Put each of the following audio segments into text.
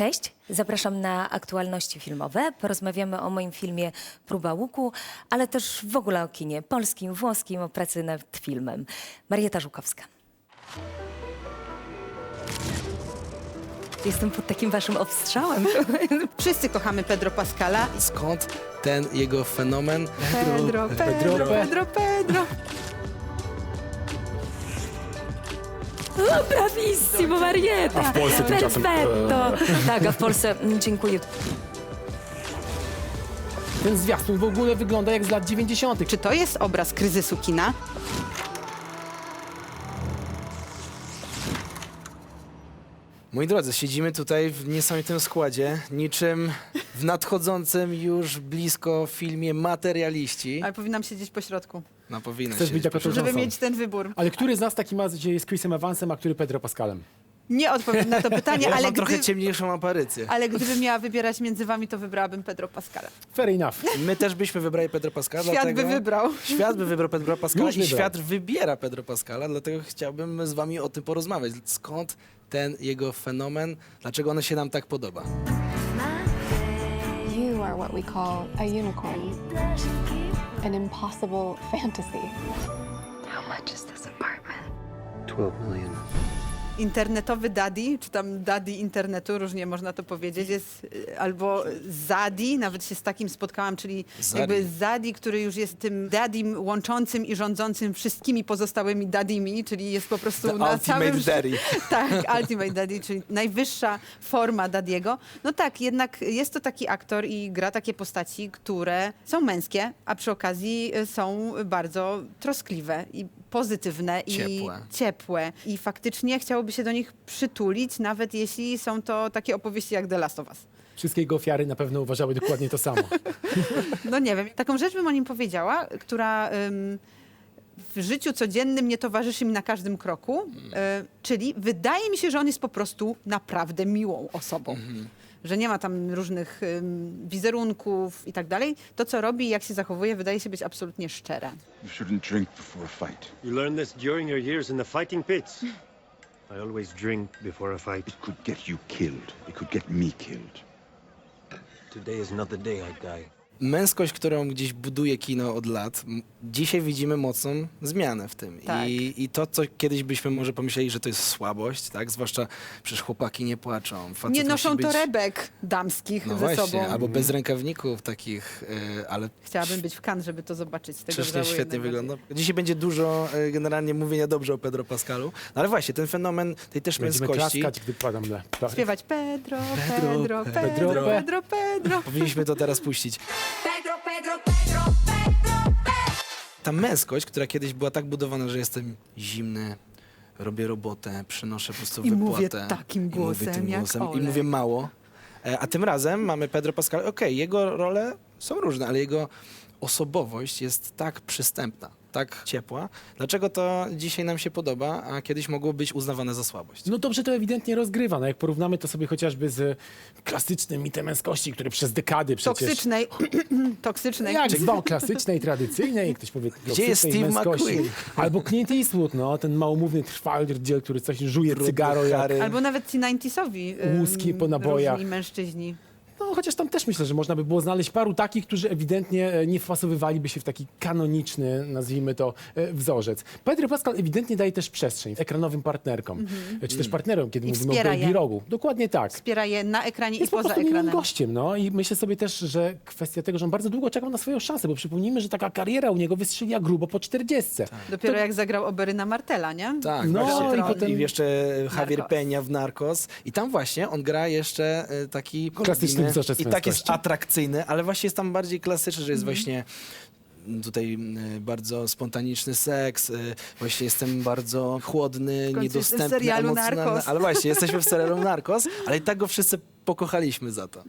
Cześć, zapraszam na aktualności filmowe. Porozmawiamy o moim filmie Próba łuku, ale też w ogóle o kinie polskim, włoskim, o pracy nad filmem. Marieta Żukowska. Jestem pod takim waszym obstrzałem. Wszyscy kochamy Pedro Pascala. Skąd ten jego fenomen? Pedro, Pedro, Pedro, Pedro, O, bravissimo, Marieta! A w Polsce tymczasem, Perfetto! Tak, a w Polsce, mm, dziękuję. Ten zwiastun w ogóle wygląda jak z lat 90. Czy to jest obraz kryzysu kina? Moi drodzy, siedzimy tutaj w niesamowitym składzie, niczym w nadchodzącym już blisko filmie Materialiści. Ale powinnam siedzieć po środku, No powinno Chcesz się. być jako żeby mieć ten wybór. Ale który z nas taki ma, gdzie jest Chrisem Evansem, a który Pedro Pascalem? Nie odpowiem na to pytanie, Ja ale, mam gdy, trochę ciemniejszą aparycję. ale gdybym miała wybierać między wami, to wybrałabym Pedro Pascala. Fair enough. My też byśmy wybrali Pedro Pascala, Świat dlatego... by wybrał. Świat by wybrał Pedro Pascala Już i wybrał. świat wybiera Pedro Pascala, dlatego chciałbym z wami o tym porozmawiać. Skąd ten jego fenomen, dlaczego on się nam tak podoba? You are what we call a unicorn, an impossible fantasy. How much is this apartment? 12 million. Internetowy daddy, czy tam daddy internetu, różnie można to powiedzieć, jest y, albo zadi, nawet się z takim spotkałam, czyli jakby zadi, który już jest tym dadim łączącym i rządzącym wszystkimi pozostałymi daddymi, czyli jest po prostu The na ultimate całym... daddy. Tak, Ultimate Daddy, czyli najwyższa forma Dadiego. No tak, jednak jest to taki aktor i gra takie postaci, które są męskie, a przy okazji y, są bardzo troskliwe i pozytywne Ciepłe. i ciepłe. I faktycznie chciałoby się do nich przytulić, nawet jeśli są to takie opowieści jak The Last of Us. Wszystkie jego ofiary na pewno uważały dokładnie to samo. No nie wiem, taką rzecz bym o nim powiedziała, która ym, w życiu codziennym nie towarzyszy mi na każdym kroku, y, czyli wydaje mi się, że on jest po prostu naprawdę miłą osobą. Że nie ma tam różnych ym, wizerunków i tak dalej. To, co robi i jak się zachowuje, wydaje się być absolutnie szczere. You shouldn't drink before a fight. You learned this during your years in the fighting pits. I always drink before a fight. It could get you killed. It could get me killed. Today is not the day I die. Męskość, którą gdzieś buduje kino od lat, m- dzisiaj widzimy mocną zmianę w tym. Tak. I, I to, co kiedyś byśmy może pomyśleli, że to jest słabość, tak? Zwłaszcza przecież chłopaki nie płaczą. Facet nie musi noszą być... torebek damskich No ze właśnie, sobą. albo bez rękawników takich, y, ale Chciałabym być w Cannes, żeby to zobaczyć. Z tego Przecież żałuję świetnie najbardziej. wygląda. Dzisiaj będzie dużo e, generalnie mówienia dobrze o Pedro Pascalu. No ale właśnie, ten fenomen tej też Będziemy męskości. klaskać, gdy padam mle. Śpiewać Pedro, Pedro, Pedro, Pedro, Pedro. Pedro, Pedro. Powinniśmy to teraz puścić. Ta męskość, która kiedyś była tak budowana, że jestem zimny, robię robotę, przynoszę po prostu I wypłatę. mówię takim i mówię głosem tym jak głosem, I Olek. mówię mało. E, A tym razem mamy Pedro Pascal. Okej, jego role są różne, ale jego osobowość jest tak przystępna, tak ciepła. Dlaczego to dzisiaj nam się podoba, a kiedyś mogło być uznawane za słabość? No dobrze to ewidentnie rozgrywa. No jak porównamy to sobie chociażby z klasycznym mitem męskości, który przez dekady przecież... Toksycznej, toksycznej. Jak zwał klasycznej, tradycyjnej, ktoś powie Gdzie jest Steve męskości. McQueen? Albo Clint Eastwood, no, ten małomówny trwaldziel, który coś żuje Brudny cygaro jak... Albo nawet ci 90sowi. ym, Łuski po nabojach. mężczyźni. No chociaż tam też myślę, że można by było znaleźć paru takich, którzy ewidentnie e, nie wpasowywaliby się w taki kanoniczny, nazwijmy to, e, wzorzec. Pedro Pascal ewidentnie daje też przestrzeń ekranowym partnerkom, e, czy też partnerom, kiedy I mówimy o wspiera je. Baby Rogu. Dokładnie tak. Wspiera je na ekranie Jest i po poza prostu miłym ekranem. gościem, no i myślę sobie też, że kwestia tego, że on bardzo długo czekał na swoją szansę, bo przypomnijmy, że taka kariera u niego wystrzeliła grubo po 40. Dopiero jak zagrał Oberyna Martela, nie? Tak, No, właśnie. i potem- I jeszcze Javier Narcos. Peña w Narcos. I tam właśnie on gra jeszcze e, taki... Klasyczny I tak jest atrakcyjny, ale właśnie jest tam bardziej klasyczny, że jest Mhm. właśnie mm, tutaj e, bardzo spontaniczny seks, e, właśnie jestem bardzo chłodny, końcu niedostępny, jestem w serialu emocjonalny. Narcos. Ale właśnie, jesteśmy w serialu Narcos, ale i tak go wszyscy pokochaliśmy za to.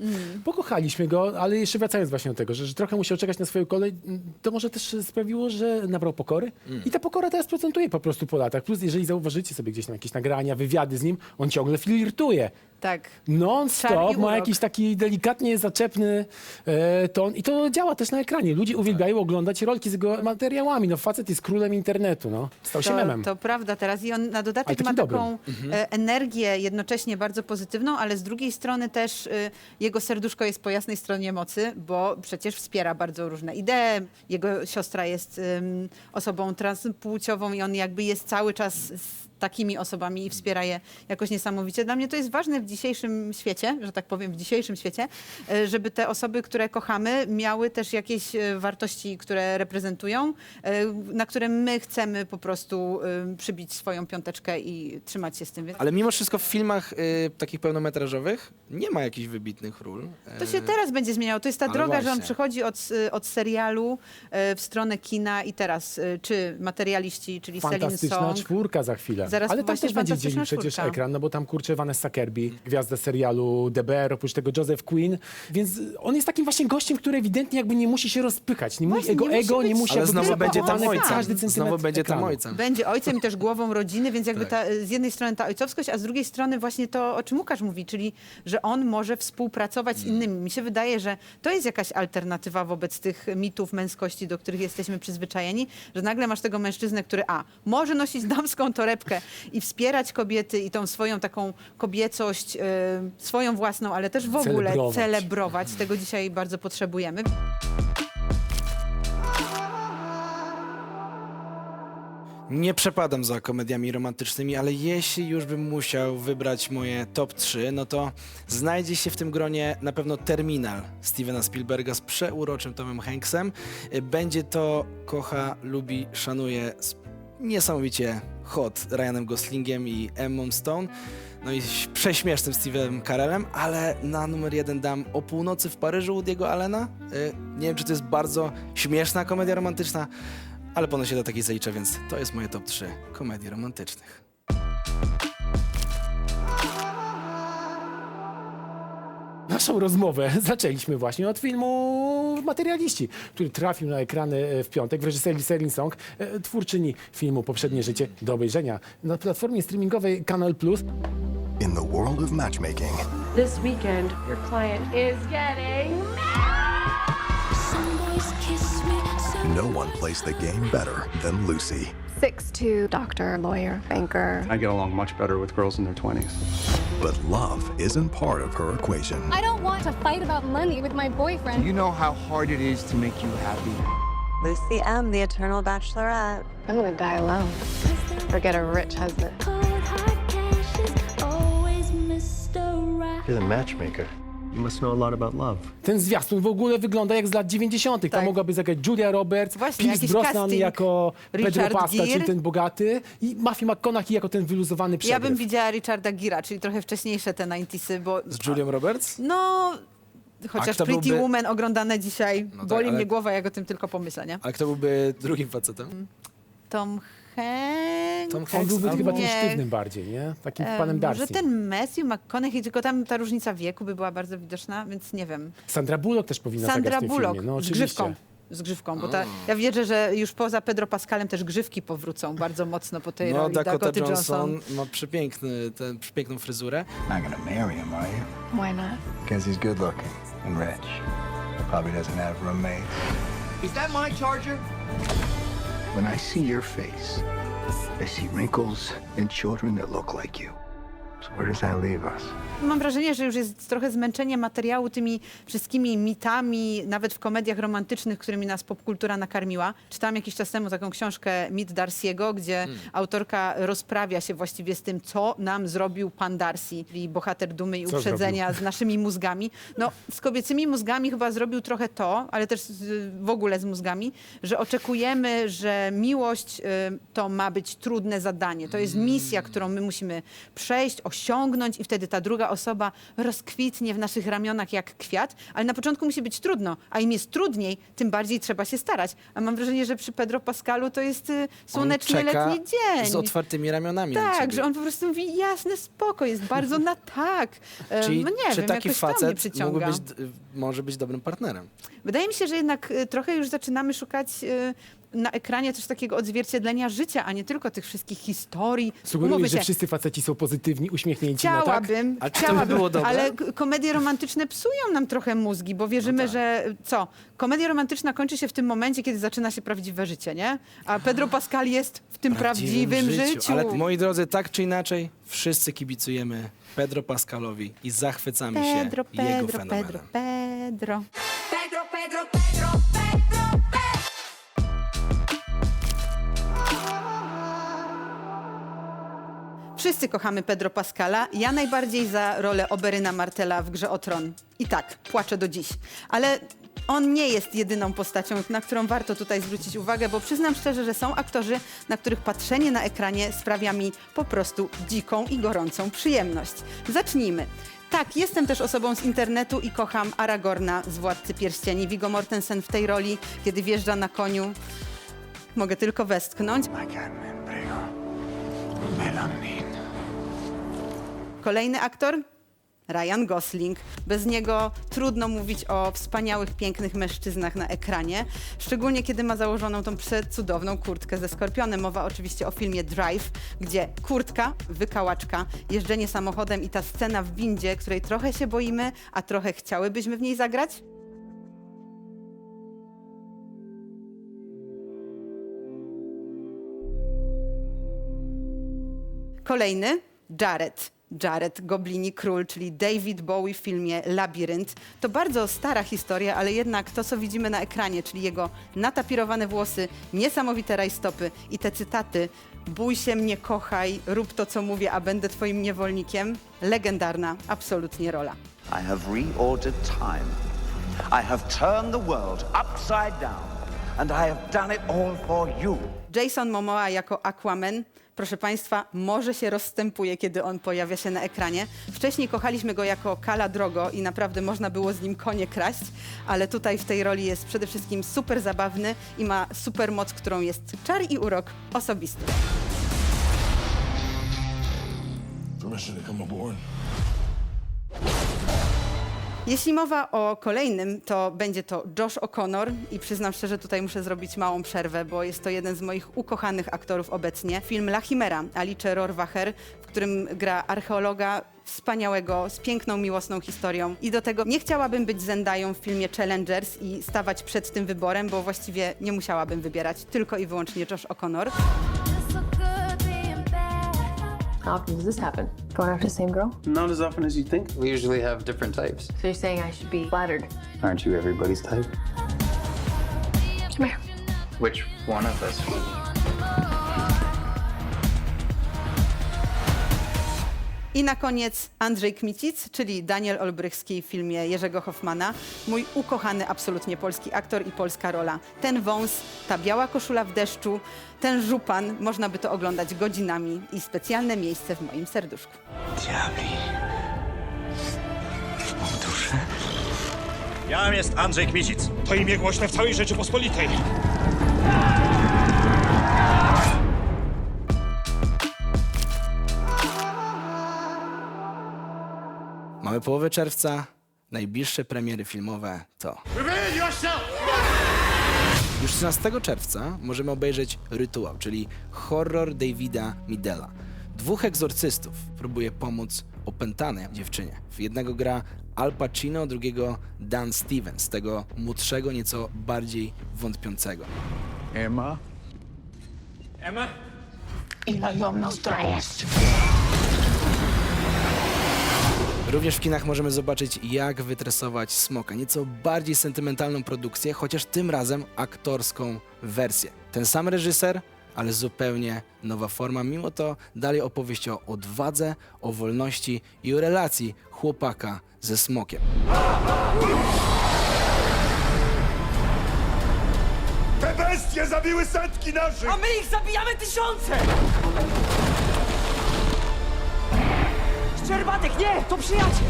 Pokochaliśmy go, ale jeszcze wracając właśnie do tego, że, że trochę musiał czekać na swoją kolej, to może też sprawiło, że nabrał pokory. I ta pokora teraz procentuje po prostu po latach. Plus, jeżeli zauważycie sobie gdzieś tam jakieś nagrania, wywiady z nim, on ciągle flirtuje. Tak. Non-stop Czarny ma urok. jakiś taki delikatnie zaczepny e, ton i to działa też na ekranie. Ludzie uwielbiają oglądać rolki z jego materiałami. No facet jest królem internetu, no. Stał się memem. to prawda teraz. I on na Ale dodatek takim ma dobrym. taką e, energię jednocześnie bardzo pozytywną, ale z drugiej strony też y, jego serduszko jest po jasnej stronie mocy, bo przecież wspiera bardzo różne idee. Jego siostra jest osobą transpłciową i on jakby jest cały czas takimi osobami i wspiera je jakoś niesamowicie. Dla mnie to jest ważne w dzisiejszym świecie, że tak powiem, w dzisiejszym świecie, y, żeby te osoby, które kochamy, miały też jakieś y, wartości, które reprezentują, y, na które my chcemy po prostu przybić swoją piąteczkę i trzymać się z tym. Ale mimo wszystko w filmach y, takich pełnometrażowych nie ma jakichś wybitnych ról. To się E, teraz będzie zmieniało. To jest ta ale droga, że on właśnie. przechodzi od, od serialu y, w stronę kina i teraz y, czy materialiści, czyli Celine Fantastyczna Song. czwórka za chwilę. Zaraz Ale tam też będzie dzielił przecież czwórka. ekran, no bo tam kurczę Vanessa Kirby, gwiazda serialu DBR, oprócz tego Joseph Quinn, więc on jest takim właśnie gościem, który ewidentnie jakby nie musi się rozpychać, nie mu, Właśnie, jego nie musi ego nie być- musi Ale jakby znowu będzie tam ojcem. każdy centymetr Znowu będzie tam ekranu. ojcem. Będzie ojcem i też głową rodziny, więc jakby Tak. ta, z jednej strony ta ojcowskość, a z drugiej strony właśnie to, o czym Łukasz mówi, czyli że on może współpracować Mm. z innymi. Mi się wydaje, że to jest jakaś alternatywa wobec tych mitów męskości, do których jesteśmy przyzwyczajeni, że nagle masz tego mężczyznę, który a, może nosić damską torebkę i wspierać kobiety i tą swoją taką kobiecość, y, swoją własną, ale też w ogóle Celebrować. celebrować. Tego dzisiaj bardzo potrzebujemy. Nie przepadam za komediami romantycznymi, ale jeśli już bym musiał wybrać moje top 3, no to znajdzie się w tym gronie na pewno Terminal Stevena Spielberga z przeuroczym Tomem Hanksem. Będzie to kocha, lubi, szanuje z niesamowicie hot Ryanem Goslingiem i Emmą Stone. No i prześmiesznym Stevenem Carellem, ale na numer jeden dam O północy w Paryżu Woody'ego Allena. Y, Nie wiem, czy to jest bardzo śmieszna komedia romantyczna, ale ponoć się do takiej zalicza, więc to jest moje top 3 komedii romantycznych. Naszą rozmowę zaczęliśmy właśnie od filmu Materialiści, który trafił na ekrany e, w piątek w reżyserii Celine Song, e, twórczyni filmu Poprzednie Życie do obejrzenia na platformie streamingowej Kanal Plus. In the world of matchmaking, This weekend, your client is getting no one plays the game better than Lucy. Six two doctor, lawyer, banker. I get along much better with girls in their 20s. But love isn't part of her equation. I don't want to fight about money with my boyfriend. You know how hard it is to make you happy. Lucy M., the Eternal Bachelorette. I'm gonna die alone. Or get a rich husband. You're the matchmaker. You must know a lot about love. Ten zwiastun w ogóle wygląda jak z lat 90. Tam Tak. mogłaby zagrać Julia Roberts, Właśnie, Pierce jakiś Brosnan casting. jako Pedro Richard Gere. czyli ten bogaty i Matthew McConaughey jako ten wyluzowany Ja przegryw. bym widziała Richarda Gira, czyli trochę wcześniejsze te 90sy, bo Z Julią Roberts? No, chociaż kto Pretty byłby- Woman oglądane dzisiaj, No tak, boli ale- mnie głowa, jak o tym tylko pomyślę, nie? A kto byłby drugim facetem? Tom Hanks. Tom On Hanks byłby albo- chyba tym sztywnym bardziej, nie? Takim Em, panem Może Darcy. ten Matthew McConaughey, tylko tam ta różnica wieku by była bardzo widoczna, więc nie wiem. Sandra Bullock też powinna Sandra zagrać w tym Bullock filmie. No, z grzywką. Z grzywką, bo ta, ja wierzę, że już poza Pedro Pascalem też grzywki powrócą bardzo mocno po tej No, roli Dakota Dakoty Johnson Johnson. ma przepiękny, ten, przepiękną fryzurę. Not gonna marry him, are you? Why not? Because he's good looking and rich. Probably doesn't have roommates. Is that my charger? When I see your face, I see wrinkles and children that look like you. So where does that leave us? Mam wrażenie, że już jest trochę zmęczenie materiału tymi wszystkimi mitami, nawet w komediach romantycznych, którymi nas popkultura nakarmiła. Czytałam jakiś czas temu taką książkę Mit Darcy'ego, gdzie autorka rozprawia się właściwie z tym, co nam zrobił pan Darcy, czyli bohater dumy i Co uprzedzenia z naszymi mózgami. No, z kobiecymi mózgami chyba zrobił trochę to, ale też z, w ogóle z mózgami, że oczekujemy, że miłość y, to ma być trudne zadanie. To jest misja, którą my musimy przejść, osiągnąć i wtedy ta druga osoba rozkwitnie w naszych ramionach jak kwiat, ale na początku musi być trudno, a im jest trudniej, tym bardziej trzeba się starać. A mam wrażenie, że przy Pedro Pascalu to jest y, słoneczny on czeka letni dzień. z otwartymi ramionami na Tak, że on po prostu mówi jasne, spoko, jest bardzo na tak. E, Czyli no nie czy wiem, taki facet mógłby być, może być dobrym partnerem? Wydaje mi się, że jednak y, trochę już zaczynamy szukać y, na ekranie coś takiego odzwierciedlenia życia, a nie tylko tych wszystkich historii. Umówmy Sugerujesz, że się, wszyscy faceci są pozytywni, uśmiechnięci, no tak? Chciałabym, A czy to by chciałabym, było dobre? ale k- komedie romantyczne psują nam trochę mózgi, bo wierzymy, tak. że co? Komedia romantyczna kończy się w tym momencie, kiedy zaczyna się prawdziwe życie, nie? A Pedro Pascal jest w tym prawdziwym, życiu. Ale moi drodzy, tak czy inaczej, wszyscy kibicujemy Pedro Pascalowi i zachwycamy Pedro, się jego Pedro, fenomenem. Pedro, Pedro. Pedro, Pedro, Pedro, Pedro, Wszyscy kochamy Pedro Pascala. Ja najbardziej za rolę Oberyna Martela w grze o Tron. I tak, płaczę do dziś. Ale on nie jest jedyną postacią, na którą warto tutaj zwrócić uwagę, bo przyznam szczerze, że są aktorzy, na których patrzenie na ekranie sprawia mi po prostu dziką i gorącą przyjemność. Zacznijmy. Tak, jestem też osobą z internetu i kocham Aragorna z Władcy Pierścieni. Viggo Mortensen w tej roli, kiedy wjeżdża na koniu, mogę tylko westchnąć. Kolejny aktor? Ryan Gosling. Bez niego trudno mówić o wspaniałych, pięknych mężczyznach na ekranie, szczególnie kiedy ma założoną tą przecudowną kurtkę ze skorpionem. Mowa oczywiście o filmie Drive, gdzie kurtka, wykałaczka, jeżdżenie samochodem i ta scena w windzie, której trochę się boimy, a trochę chciałybyśmy w niej zagrać. Kolejny, Jared. Jared, Goblini Król, czyli David Bowie w filmie Labirynt. To bardzo stara historia, ale jednak to, co widzimy na ekranie, czyli jego natapirowane włosy, niesamowite rajstopy i te cytaty Bój się mnie, kochaj, rób to, co mówię, a będę twoim niewolnikiem. Legendarna, absolutnie rola. I have reordered time. I have turned the world upside down. And I have done it all for you. Jason Momoa jako Aquaman, proszę Państwa, może się rozstępuje, kiedy on pojawia się na ekranie. Wcześniej kochaliśmy go jako Kala Drogo i naprawdę można było z nim konie kraść, ale tutaj w tej roli jest przede wszystkim super zabawny i ma super moc, którą jest czar i urok osobisty. Permission to come aboard. Jeśli mowa o kolejnym, to będzie to Josh O'Connor i przyznam szczerze, tutaj muszę zrobić małą przerwę, bo jest to jeden z moich ukochanych aktorów obecnie. Film La Chimera, Alice Rohrwacher, w którym gra archeologa wspaniałego, z piękną, miłosną historią. I do tego nie chciałabym być Zendają w filmie Challengers i stawać przed tym wyborem, bo właściwie nie musiałabym wybierać tylko i wyłącznie Josh O'Connor. How often does this happen? Going after the same girl? Not as often as you think. We usually have different types. So you're saying I should be flattered? Aren't you everybody's type? Come here. Which one of us? I na koniec Andrzej Kmicic, czyli Daniel Olbrychski w filmie Jerzego Hoffmana. Mój ukochany absolutnie polski aktor i polska rola. Ten wąs, ta biała koszula w deszczu, ten żupan, można by to oglądać godzinami i specjalne miejsce w moim serduszku. Diabli. Mam duszę. Jam jest Andrzej Kmicic. To imię głośne w całej Rzeczypospolitej. Mamy połowę czerwca, najbliższe premiery filmowe to... Już 13 czerwca możemy obejrzeć Rytuał, czyli horror Davida Midela. Dwóch egzorcystów próbuje pomóc opętanej dziewczynie. W jednego gra Al Pacino, drugiego Dan Stevens, tego młodszego, nieco bardziej wątpiącego. Emma? Również w kinach możemy zobaczyć, jak wytresować smoka. Nieco bardziej sentymentalną produkcję, chociaż tym razem aktorską wersję. Ten sam reżyser, ale zupełnie nowa forma. Mimo to dalej opowieść o odwadze, o wolności i o relacji chłopaka ze smokiem. Te bestie zabiły setki naszych! A my ich zabijamy tysiące! Szczerbatek, nie! To przyjaciel!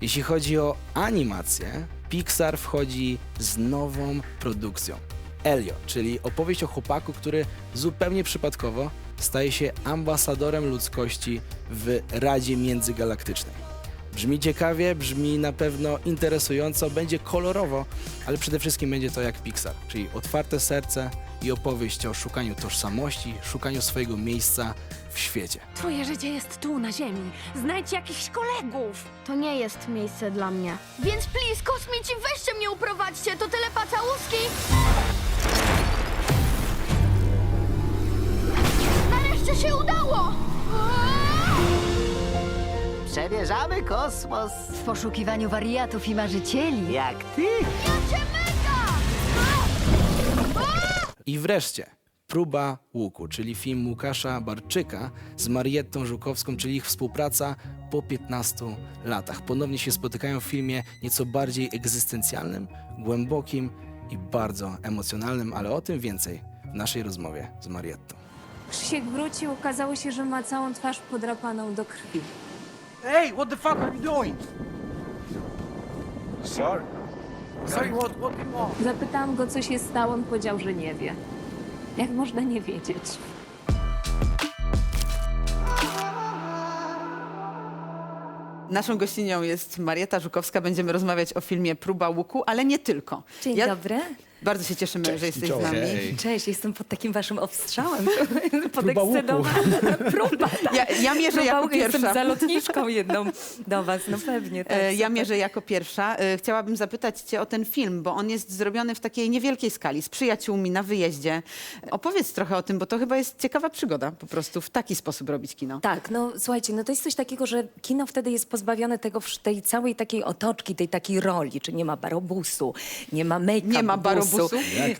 Jeśli chodzi o animację, Pixar wchodzi z nową produkcją. Elio, czyli opowieść o chłopaku, który zupełnie przypadkowo staje się ambasadorem ludzkości w Radzie Międzygalaktycznej. Brzmi ciekawie, brzmi na pewno interesująco, będzie kolorowo, ale przede wszystkim będzie to jak Pixar, czyli otwarte serce i opowieść o szukaniu tożsamości, szukaniu swojego miejsca w świecie. Twoje życie jest tu, na ziemi. Znajdź jakichś kolegów. To nie jest miejsce dla mnie. Więc please, kosmici, weźcie mnie uprowadźcie, to tyle pacałuski! Nareszcie się udało! Przemierzamy kosmos. W poszukiwaniu wariatów i marzycieli. Jak ty? Ja cię mega! I wreszcie Próba łuku, czyli film Łukasza Barczyka z Mariettą Żukowską, czyli ich współpraca po 15 latach. Ponownie się spotykają w filmie nieco bardziej egzystencjalnym, głębokim i bardzo emocjonalnym, ale o tym więcej w naszej rozmowie z Mariettą. Krzysiek wrócił, okazało się, że ma całą twarz podrapaną do krwi. Hey, what the fuck are you doing? Sorry. Sorry, what, what do you want? Zapytałam go, co się stało, on powiedział, że nie wie. Jak można nie wiedzieć? Naszą gościnią jest Marieta Żukowska. Będziemy rozmawiać o filmie Próba łuku, ale nie tylko. Dzień Ja- dobry. Bardzo się cieszymy, że jesteś z czołem. nami. Cześć, jestem pod takim waszym obstrzałem. Łuku. Podekscytowana. Próba. tak. Ja, ja mierzę Próba jako łuku, Jestem pierwsza. zalotniczką jedną do was, no pewnie. Tak, E, Ja super. mierzę jako pierwsza. E, Chciałabym zapytać Cię o ten film, bo on jest zrobiony w takiej niewielkiej skali, z przyjaciółmi na wyjeździe. Opowiedz trochę o tym, bo to chyba jest ciekawa przygoda po prostu w taki sposób robić kino. Tak, no słuchajcie, no to jest coś takiego, że kino wtedy jest pozbawione tego, wsz- tej całej takiej otoczki, tej takiej roli, czy nie ma barobusu, nie ma make-up Nie ma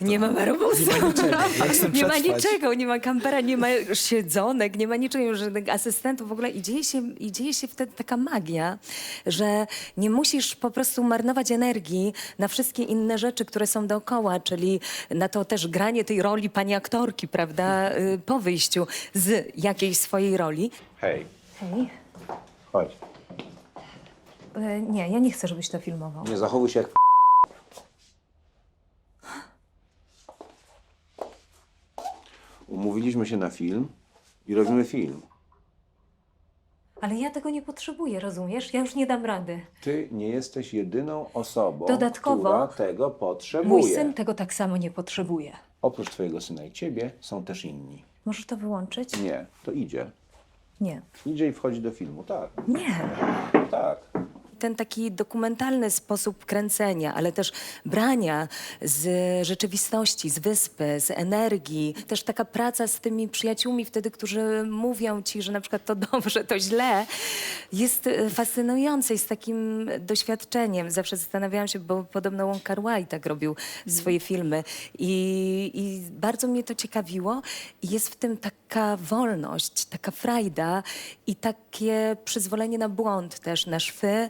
Nie ma barobusu. Nie ma niczego. Nie ma niczego, nie ma kampera, nie ma siedzonek, nie ma niczego, żadnych asystentów w ogóle i dzieje, się, i dzieje się wtedy taka magia, że nie musisz po prostu marnować energii na wszystkie inne rzeczy, które są dookoła, czyli na to też granie tej roli pani aktorki, prawda, y, po wyjściu z jakiejś swojej roli. Hej, Hej. chodź. E, Nie, ja nie chcę, żebyś to filmował. Nie zachowuj się jak Umówiliśmy się na film i robimy film. Ale ja tego nie potrzebuję, rozumiesz? Ja już nie dam rady. Ty nie jesteś jedyną osobą, Dodatkowo która tego potrzebuje. Mój syn tego tak samo nie potrzebuje. Oprócz twojego syna i ciebie są też inni. Możesz to wyłączyć? Nie, to idzie. Nie. Idzie i wchodzi do filmu, tak, Nie. tak. Ten taki dokumentalny sposób kręcenia, ale też brania z rzeczywistości, z wyspy, z energii. Też taka praca z tymi przyjaciółmi wtedy, którzy mówią ci, że na przykład to dobrze, to źle, jest e, fascynujące i z takim doświadczeniem. Zawsze zastanawiałam się, bo podobno Wong Kar Wai tak robił swoje filmy i, i bardzo mnie to ciekawiło. Jest w tym taka wolność, taka frajda i takie przyzwolenie na błąd też, na szwy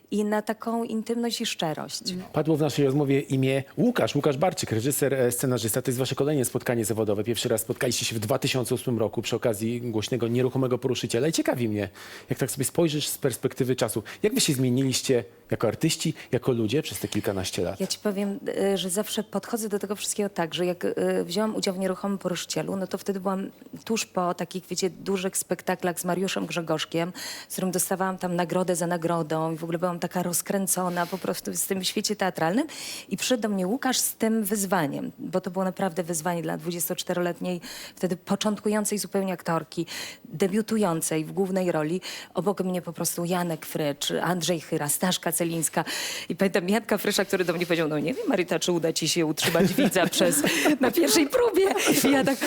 i na taką intymność i szczerość. Padło w naszej rozmowie imię Łukasz, Łukasz Barczyk, reżyser, e, scenarzysta. To jest wasze kolejne spotkanie zawodowe. Pierwszy raz spotkaliście się w 2008 roku przy okazji głośnego Nieruchomego Poruszyciela. I ciekawi mnie, jak tak sobie spojrzysz z perspektywy czasu, jak wy się zmieniliście jako artyści, jako ludzie przez te kilkanaście lat? Ja ci powiem, y, że zawsze podchodzę do tego wszystkiego tak, że jak y, wzięłam udział w Nieruchomym Poruszycielu, no to wtedy byłam tuż po takich, wiecie, dużych spektaklach z Mariuszem Grzegorzkiem, z którym dostawałam tam nagrodę za nagrodą i w ogóle byłam taka rozkręcona po prostu w tym świecie teatralnym i przyszedł do mnie Łukasz z tym wyzwaniem, bo to było naprawdę wyzwanie dla 24-letniej, wtedy początkującej zupełnie aktorki, debiutującej w głównej roli. Obok mnie po prostu Janek Frycz, Andrzej Chyra, Staszka Celińska i pamiętam Janka Frysza, który do mnie powiedział, no nie wiem Marita, czy uda ci się utrzymać widza przez, na pierwszej próbie. I ja tak,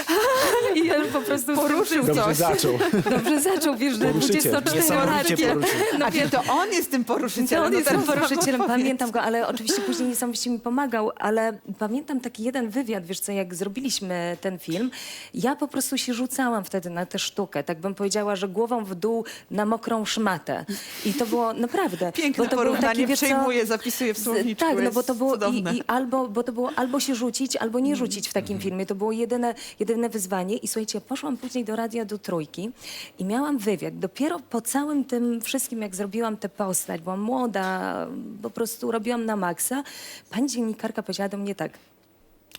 i ja po prostu Poruszył Dobrze coś. zaczął. Dobrze zaczął, wiesz, że Poruszyciel. 24 Niesamowicie poruszył. No A to on jest tym poruszycielem? On No jest teraz tym poruszycielem, powiedz. pamiętam go, ale oczywiście później niesamowicie mi pomagał, ale pamiętam taki jeden wywiad, wiesz co, jak zrobiliśmy ten film, ja po prostu się rzucałam wtedy na tę sztukę, tak bym powiedziała, że głową w dół na mokrą szmatę. I to było naprawdę... Piękne bo to porównanie, taki, wiesz co, przejmuję, zapisuję w słowniczku. tak, no bo jest to było, i, i albo, bo to było albo się rzucić, albo nie rzucić w takim Mhm. filmie. To było jedyne, jedyne wyzwanie. I słuchajcie, poszłam później do radia do trójki i miałam wywiad. Dopiero po całym tym wszystkim, jak zrobiłam tę postać, byłam młoda, po prostu robiłam na maksa, pani dziennikarka powiedziała do mnie tak,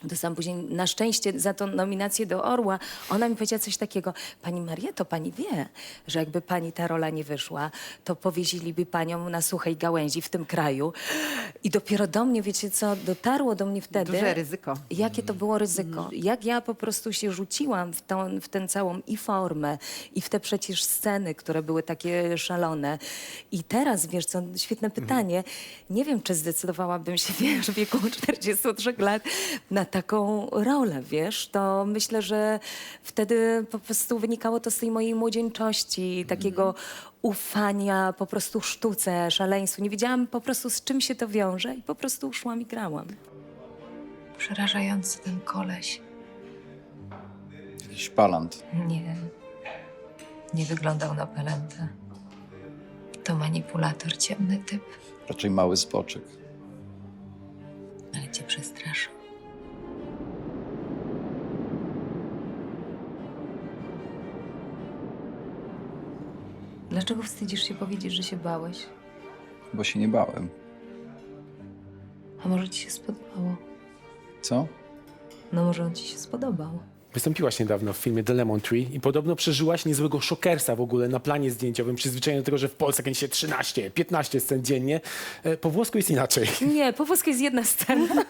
Dostałam później na szczęście za tą nominację do Orła. Ona mi powiedziała coś takiego, pani Marieto, pani wie, że jakby pani ta rola nie wyszła, to powieziliby panią na suchej gałęzi w tym kraju. I dopiero do mnie, wiecie co, dotarło do mnie wtedy... Duże ryzyko. Jakie to było ryzyko. Jak ja po prostu się rzuciłam w, tą, w tę całą i formę, i w te przecież sceny, które były takie szalone. I teraz, wiesz co, świetne pytanie. Nie wiem, czy zdecydowałabym się, wiesz, w wieku 43 lat na taką rolę, wiesz. To myślę, że wtedy po prostu wynikało to z tej mojej młodzieńczości, takiego ufania po prostu sztuce, szaleństwu. Nie wiedziałam po prostu, z czym się to wiąże i po prostu szłam i grałam. Przerażający ten koleś. Jakiś palant. Nie. Nie wyglądał na pelętę. To manipulator, ciemny typ, Raczej mały zboczek. ale cię przestraszył. Dlaczego wstydzisz się powiedzieć, że się bałeś? Bo się nie bałem. A może ci się spodobało? Co? No może on ci się spodobał. Wystąpiłaś niedawno w filmie The Lemon Tree i podobno przeżyłaś niezłego szokersa w ogóle na planie zdjęciowym, przyzwyczajona do tego, że w Polsce kręci się 13, 15 scen dziennie. E, Po włosku jest inaczej. Nie, po włosku jest jedna scena.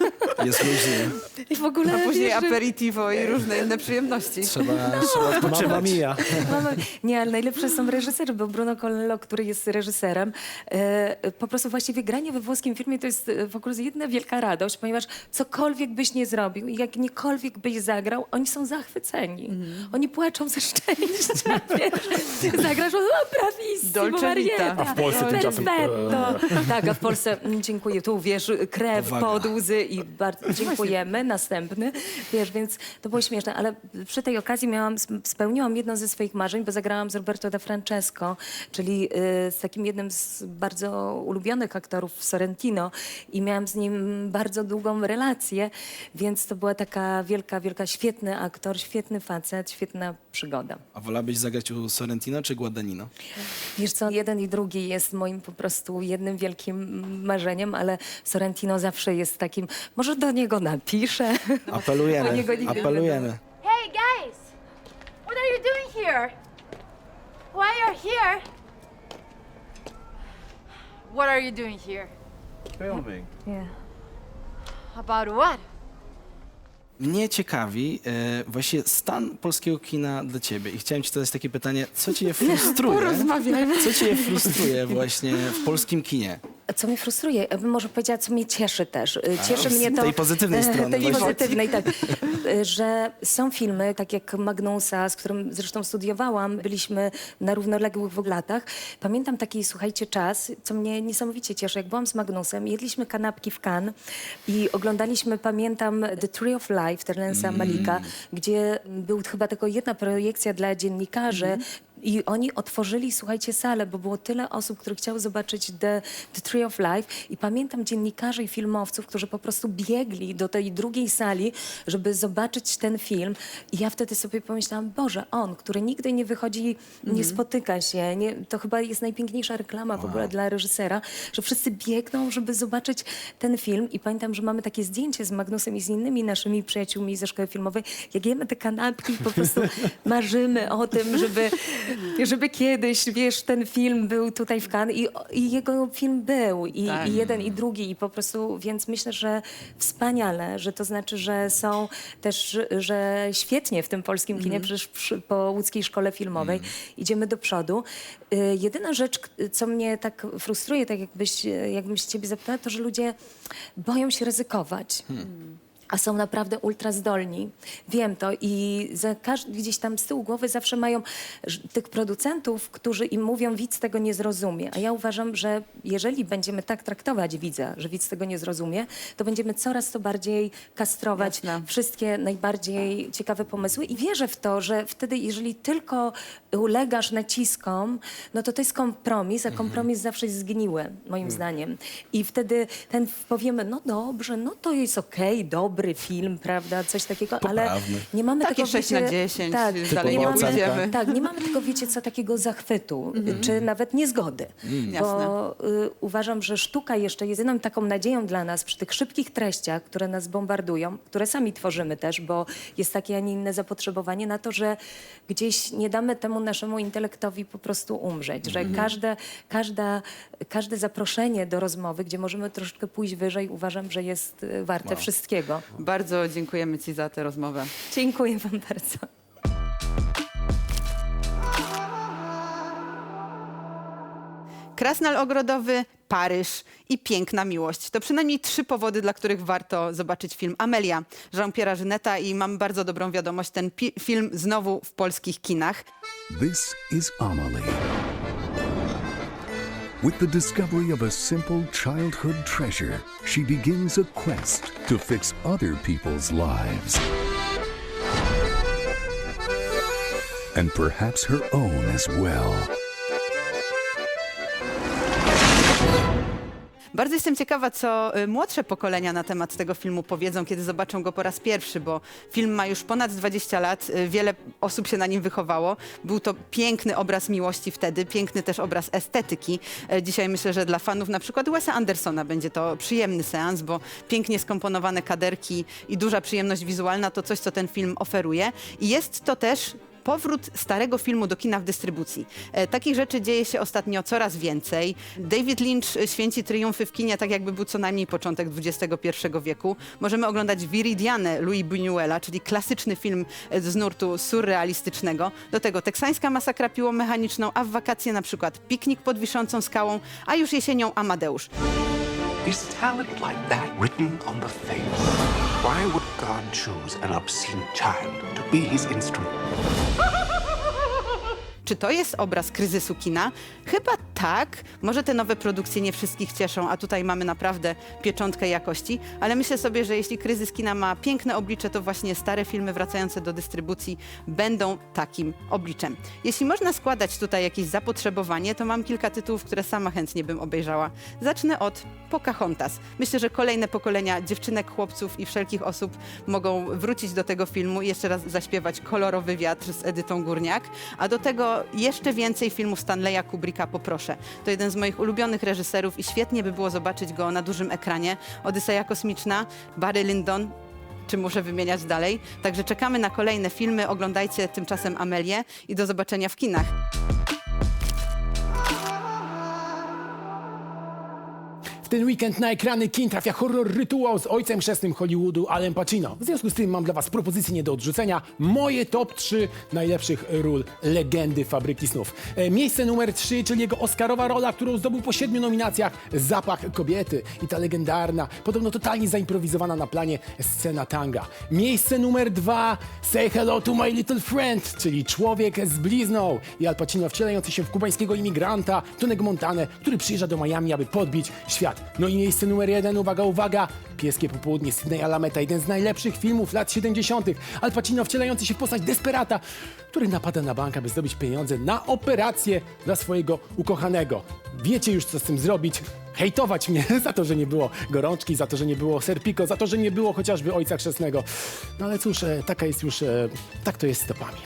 Jest luźnie. I w ogóle A później wiesz, że- aperitivo i różne inne przyjemności. Trzeba, trzeba Mamma odpoczywać. mia. Mamy, nie, ale najlepsze są reżyserzy, bo Bruno Colello, który jest reżyserem, e, po prostu właściwie granie we włoskim filmie to jest e, w ogóle jedna wielka radość, ponieważ cokolwiek byś nie zrobił i jakiekolwiek byś zagrał, oni są zachwyceni. Oni płaczą ze szczęścia, wiesz. Zagrasz, o, brawissimo, Dolce vita. A w Polsce tymczasem, Perfetto. Tak, a w Polsce, mm, dziękuję, tu wiesz, krew, Uwaga. pod łzy i bardzo dziękujemy, następny, wiesz, więc to było śmieszne, ale przy tej okazji miałam, sp- spełniłam jedno ze swoich marzeń, bo zagrałam z Roberto da Francesco, czyli y, z takim jednym z bardzo ulubionych aktorów Sorrentino i miałam z nim bardzo długą relację, więc to była taka wielka, wielka, świetny aktor, świetny facet, świetna przygoda. A wolałabyś zagrać u Sorrentino czy Guadagnino? Wiesz co, jeden i drugi jest moim po prostu jednym wielkim marzeniem, ale Sorrentino zawsze jest takim, może do niego napiszę. Do Apelujemy, niego nigdy nie apelujemy. Hey guys! What are you doing here? Why are here? What are you doing here? Filming. Yeah. About what? Mnie ciekawi e, właśnie stan polskiego kina dla ciebie. I chciałem ci zadać takie pytanie, co cię frustruje? Porozmawiajmy. Co cię frustruje właśnie w polskim kinie? Co mnie frustruje, ja bym może powiedziała, co mnie cieszy też. Y, Cieszy mnie to... tej pozytywnej strony Tej właśnie. pozytywnej, tak. Y, Że są filmy, tak jak Magnusa, z którym zresztą studiowałam, byliśmy na równoległych latach. Pamiętam taki, słuchajcie, czas, co mnie niesamowicie cieszy. Jak byłam z Magnusem, jedliśmy kanapki w Cannes i oglądaliśmy, pamiętam, The Tree of Life Terrence'a Malika, gdzie był chyba tylko jedna projekcja dla dziennikarzy, i oni otworzyli, słuchajcie, salę, bo było tyle osób, które chciały zobaczyć The, The Tree of Life. I pamiętam dziennikarzy i filmowców, którzy po prostu biegli do tej drugiej sali, żeby zobaczyć ten film. I ja wtedy sobie pomyślałam, Boże, on, który nigdy nie wychodzi, nie spotyka się, nie, to chyba jest najpiękniejsza reklama w ogóle dla reżysera, że wszyscy biegną, żeby zobaczyć ten film. I pamiętam, że mamy takie zdjęcie z Magnusem i z innymi naszymi przyjaciółmi ze szkoły filmowej, jak jemy te kanapki i po prostu marzymy o tym, żeby, żeby kiedyś, wiesz, ten film był tutaj w Cannes i, i jego film był i, Tak. i jeden i drugi i po prostu, więc myślę, że wspaniale, że to znaczy, że są też, że świetnie w tym polskim kinie, przecież przy, po łódzkiej szkole filmowej idziemy do przodu. Y, jedyna rzecz, k- co mnie tak frustruje, tak jakbyś, jakbym się ciebie zapytała, to, że ludzie boją się ryzykować. A są naprawdę ultra zdolni. Wiem to i za każdy, gdzieś tam z tyłu głowy zawsze mają ż- tych producentów, którzy im mówią, widz tego nie zrozumie. A ja uważam, że jeżeli będziemy tak traktować widza, że widz tego nie zrozumie, to będziemy coraz to bardziej kastrować Jasne. wszystkie najbardziej ciekawe pomysły. I wierzę w to, że wtedy, jeżeli tylko ulegasz naciskom, no to to jest kompromis, a kompromis zawsze jest zgniły, moim zdaniem. I wtedy ten powiemy, no dobrze, no to jest okej, dobrze, dobry film, prawda, coś takiego, ale Poprawny. nie mamy Takie tego, 6 wiecie, na 10, tak, dalej nie mamy, pójdziemy. tak, nie mamy tylko, wiecie co, takiego zachwytu, czy nawet niezgody, bo y, uważam, że sztuka jeszcze jest jedyną taką nadzieją dla nas przy tych szybkich treściach, które nas bombardują, które sami tworzymy też, bo jest takie, a nie inne zapotrzebowanie na to, że gdzieś nie damy temu naszemu intelektowi po prostu umrzeć, że każde, każda, każde zaproszenie do rozmowy, gdzie możemy troszeczkę pójść wyżej, uważam, że jest y, warte wszystkiego. Bardzo dziękujemy Ci za tę rozmowę. Dziękuję wam bardzo. Krasnal Ogrodowy, Paryż i Piękna Miłość. To przynajmniej trzy powody, dla których warto zobaczyć film Amelia Jean-Pierre'a Żyneta i mam bardzo dobrą wiadomość, ten pi- film znowu w polskich kinach. This is Amelie. With the discovery of a simple childhood treasure, she begins a quest to fix other people's lives. And perhaps her own as well. Bardzo jestem ciekawa, co y, młodsze pokolenia na temat tego filmu powiedzą, kiedy zobaczą go po raz pierwszy, bo film ma już ponad 20 lat, y, wiele osób się na nim wychowało. Był to piękny obraz miłości wtedy, piękny też obraz estetyki. E, Dzisiaj myślę, że dla fanów na przykład Wesa Andersona będzie to przyjemny seans, bo pięknie skomponowane kaderki i duża przyjemność wizualna to coś, co ten film oferuje. I jest to też powrót starego filmu do kina w dystrybucji. E, takich rzeczy dzieje się ostatnio coraz więcej. David Lynch e, święci triumfy w kinie tak jakby był co najmniej początek XXI wieku. Możemy oglądać Viridianę Louis Buñuela, czyli klasyczny film e, z nurtu surrealistycznego. Do tego teksańska masakra piłą mechaniczną, a w wakacje na przykład piknik pod wiszącą skałą, a już jesienią Amadeusz. Is talent like that written on the face? Why would God choose an obscene child to be his instrument? Czy to jest obraz kryzysu kina? Chyba tak. Może te nowe produkcje nie wszystkich cieszą, a tutaj mamy naprawdę pieczątkę jakości, ale myślę sobie, że jeśli kryzys kina ma piękne oblicze, to właśnie stare filmy wracające do dystrybucji będą takim obliczem. Jeśli można składać tutaj jakieś zapotrzebowanie, to mam kilka tytułów, które sama chętnie bym obejrzała. Zacznę od Pocahontas. Myślę, że kolejne pokolenia dziewczynek, chłopców i wszelkich osób mogą wrócić do tego filmu i jeszcze raz zaśpiewać Kolorowy wiatr z Edytą Górniak, a do tego jeszcze więcej filmów Stanleya Kubricka poproszę. To jeden z moich ulubionych reżyserów i świetnie by było zobaczyć go na dużym ekranie. Odyseja kosmiczna, Barry Lyndon, czy muszę wymieniać dalej. Także czekamy na kolejne filmy. Oglądajcie tymczasem Amelię i do zobaczenia w kinach. W ten weekend na ekrany kin trafia horror Rytuał z ojcem chrzestnym Hollywoodu, Alem Pacino. W związku z tym mam dla was propozycję nie do odrzucenia. Moje top 3 najlepszych ról legendy Fabryki Snów. E, miejsce numer 3, czyli jego Oscarowa rola, którą zdobył po siedmiu nominacjach Zapach kobiety. I ta legendarna, podobno totalnie zaimprowizowana na planie scena tanga. Miejsce numer 2, Say Hello to My Little Friend, czyli Człowiek z blizną. I Al Pacino wcielający się w kubańskiego imigranta, Tonego Montanę, który przyjeżdża do Miami, aby podbić świat. No i miejsce numer jeden, uwaga, uwaga, Pieskie popołudnie Sydney Alameta, jeden z najlepszych filmów lat 70. Al Pacino wcielający się w postać desperata, który napada na bank, aby zdobyć pieniądze na operację dla swojego ukochanego. Wiecie już, co z tym zrobić. Hejtować mnie za to, że nie było gorączki, za to, że nie było serpiko, za to, że nie było chociażby ojca chrzestnego. No ale cóż, e, taka jest już, e, tak to jest z topami.